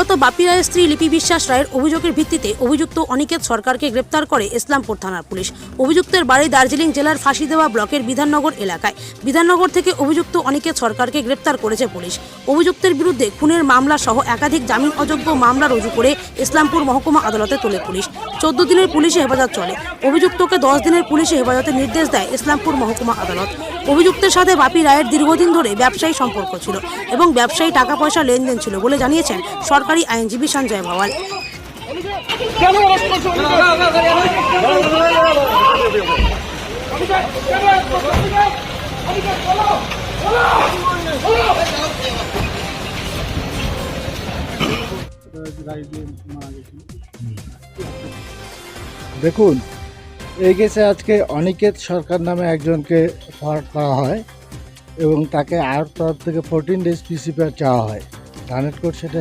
নিহত বাপি রায়ের স্ত্রী লিপি বিশ্বাস রায়ের অভিযোগের ভিত্তিতে অভিযুক্ত অনিকেত সরকারকে গ্রেপ্তার করে ইসলামপুর থানার পুলিশ। অভিযুক্তের বাড়ি দার্জিলিং জেলার ফাঁসি দেওয়া ব্লকের বিধাননগর এলাকায়। বিধাননগর থেকে অভিযুক্ত অনিকেত সরকারকে গ্রেপ্তার করেছে পুলিশ। অভিযুক্তের বিরুদ্ধে খুনের মামলা সহ একাধিক জামিন অযোগ্য মামলা রুজু করে ইসলামপুর মহকুমা আদালতে তোলে পুলিশ। চোদ্দ দিনের পুলিশি হেফাজত চলে। অভিযুক্তকে দশ দিনের পুলিশি হেফাজতের নির্দেশ দেয় ইসলামপুর মহকুমা আদালত। অভিযুক্তের সাথে বাপি রায়ের দীর্ঘদিন ধরে ব্যবসায়ী সম্পর্ক ছিল এবং ব্যবসায়ী টাকা পয়সা লেনদেন ছিল বলে জানিয়েছেন সরকারি আইনজীবী সঞ্জয় ভাওয়াল। দেখুন এই কেসে আজকে অনিকেত সরকার নামে একজনকে ফরওয়ার্ড করা হয় এবং তাকে আর তরফ থেকে ফোরটিন ডেজ পিসিপিআর চাওয়া হয়। থানের কোর্ট সেটা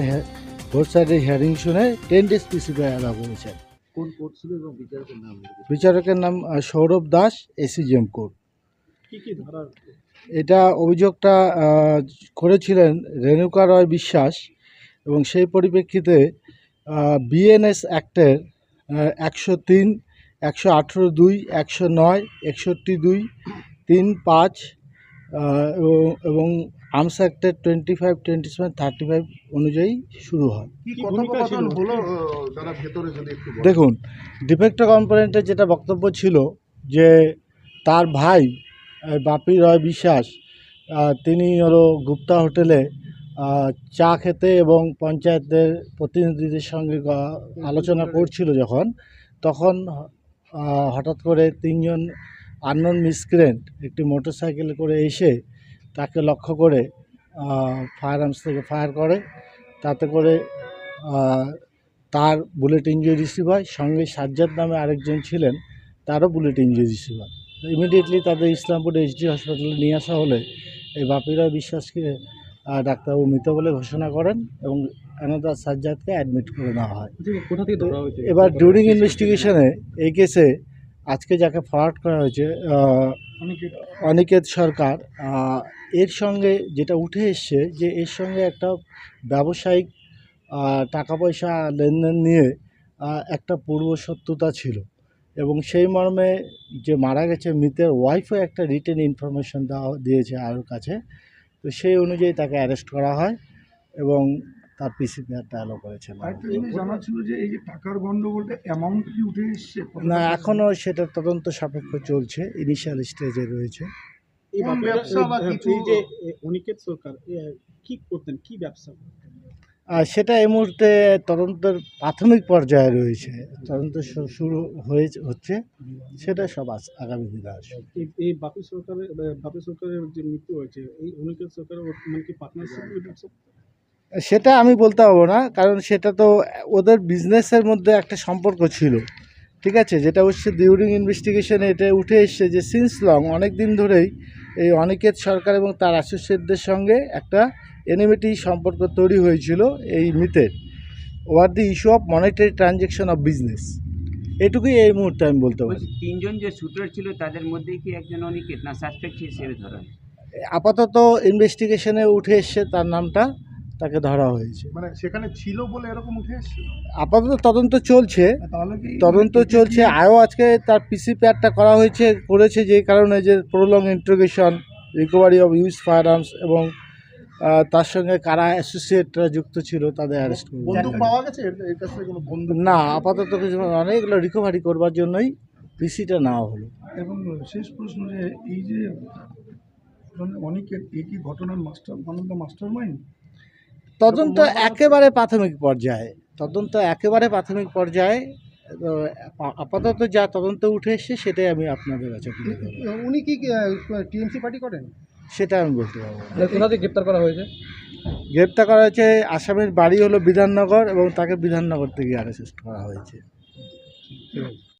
কোর্ট সাইডে হিয়ারিং শুনে টেন ডেজ পিসিপিআর অ্যালাউ করেছেন। কোন কোর্ট ছিল এবং বিচারকের নাম বিচারকের নাম সৌরভ দাস এসিজিএম কোর্ট এটা অভিযোগটা করেছিলেন রেণুকা রয় বিশ্বাস এবং সেই পরিপ্রেক্ষিতে বিএনএস অ্যাক্টের একশো তিন একশো আঠেরো দুই একশো নয় একষট্টি দুই তিন পাঁচ এবং- এবং arms অ্যাক্টের twenty five twenty seven thirty five অনুযায়ী শুরু হয়। দেখুন ডিফেক্ট কম্পোনেন্টের যেটা বক্তব্য ছিল যে তার ভাই বাপি রয় বিশ্বাস তিনি হলো গুপ্তা হোটেলে চা খেতে এবং পঞ্চায়েতের প্রতিনিধিদের সঙ্গে আলোচনা করছিল যখন তখন হঠাৎ করে তিনজন আননোন মিসক্রেন্ট একটি মোটরসাইকেল করে এসে তাকে লক্ষ্য করে ফায়ার আর্মস থেকে ফায়ার করে। তাতে করে তার বুলেট ইঞ্জুরি রিসিভ হয়। সঙ্গে সাজ্জাদ নামে আরেকজন ছিলেন তারও বুলেট ইঞ্জুরি রিসিভ হয়। ইমিডিয়েটলি তাদের ইসলামপুর এইচডি হাসপাতালে নিয়ে আসা হলে এই বাপিরা বিশ্বাসকে ডাক্তারবাবু মৃত বলে ঘোষণা করেন এবং অ্যানাদার সাজ্জাদকে অ্যাডমিট করে নেওয়া হয়। হয়েছে? এবার ডিউরিং ইনভেস্টিগেশনে এই কেসে আজকে যাকে ফরওয়ার্ড করা হয়েছে অনিকেত। সরকার এর সঙ্গে যেটা উঠে এসছে যে এর সঙ্গে একটা ব্যবসায়িক টাকা পয়সা লেনদেন নিয়ে একটা পূর্ব শত্রুতা ছিল এবং সেই মর্মে যে মারা গেছে মৃতের ওয়াইফও একটা রিটেন ইনফরমেশন দেওয়া দিয়েছে আরোর কাছে। তো সেই অনুযায়ী তাকে অ্যারেস্ট করা হয় এবং তার পিসি ট্রায়ালও করেছে জানা ছিল যে এই যে টাকার অ্যামাউন্ট কি উঠে এসছে? না এখনও সেটা তদন্ত সাপেক্ষ চলছে ইনিশিয়াল স্টেজে রয়েছে। এই ব্যবসা বা এই- কিছু- যে অনিকেত সরকার এ, কি করতেন? কি ব্যবসা? সেটা এই মুহূর্তে তদন্তের প্রাথমিক পর্যায়ে রয়েছে। তদন্ত শুরু হয়ে হচ্ছে। সেটা সব আস- আগামী দিনে আসবে। এই এই বাপি সরকারের বাপি সরকারের যে মৃত্যু হয়েছে এই অনিকেত সরকারের মানে কি পার্টনারশিপ সেটা আমি বলতে পারব না কারণ সেটা তো ওদের বিজনেসের মধ্যে একটা সম্পর্ক ছিল। ঠিক আছে? যেটা হচ্ছে ডিউরিং ইনভেস্টিগেশনে এটা উঠে এসছে যে সিন্স লং অনেক দিন ধরেই এই অনিকেত সরকার এবং তার অ্যাসোসিয়েটদের সঙ্গে একটা এনিমিটি সম্পর্ক তৈরি হয়েছিল এই মিথের over the issue of monetary transaction of business এটুকুই এই মুহূর্তে আমি বলতে পারি। তিনজন যে শুটার ছিল তাদের মধ্যে কি একজন অনিকেত না সাসপেক্ট হিসেবে ধরা? আপাতত ইনভেস্টিগেশনে উঠে এসছে তার নামটা। তাকে ধরা হয়েছে। মানে সেখানে ছিল বলে এরকম উঠে আপাতত তদন্ত চলছে। তদন্ত চলছে। আয়ও আজকে তার পিসি প্যাডটা করা হয়েছে করেছে যে কারণে যে prolong interrogation recovery of use firearms এবং তার সঙ্গে কারা অ্যাসোসিয়েটরা যুক্ত ছিল তাদের অ্যারেস্ট বন্দুক পাওয়া গেছে? না আপাতত কিছু রিকভারি করবার জন্যই পিসিটা নেওয়া হলো। এবং শেষ প্রশ্ন যে এই যে অনেকের এই কি ঘটনার মাস্টার মাস্টার মাইন্ড তদন্ত একেবারে প্রাথমিক পর্যায়ে। তদন্ত একেবারে প্রাথমিক পর্যায়ে আপাতত যা তদন্ত উঠে এসছে সেটাই আমি আপনাদের কাছে তুলে। উনি কি টিএমসি পার্টি করেন? সেটা আমি বলতে পারব না। কোথা গ্রেপ্তার করা হয়েছে? গ্রেপ্তার করা হয়েছে আসামের বাড়ি হলো বিধাননগর এবং তাকে বিধাননগর থেকে অ্যারেস্ট করা হয়েছে।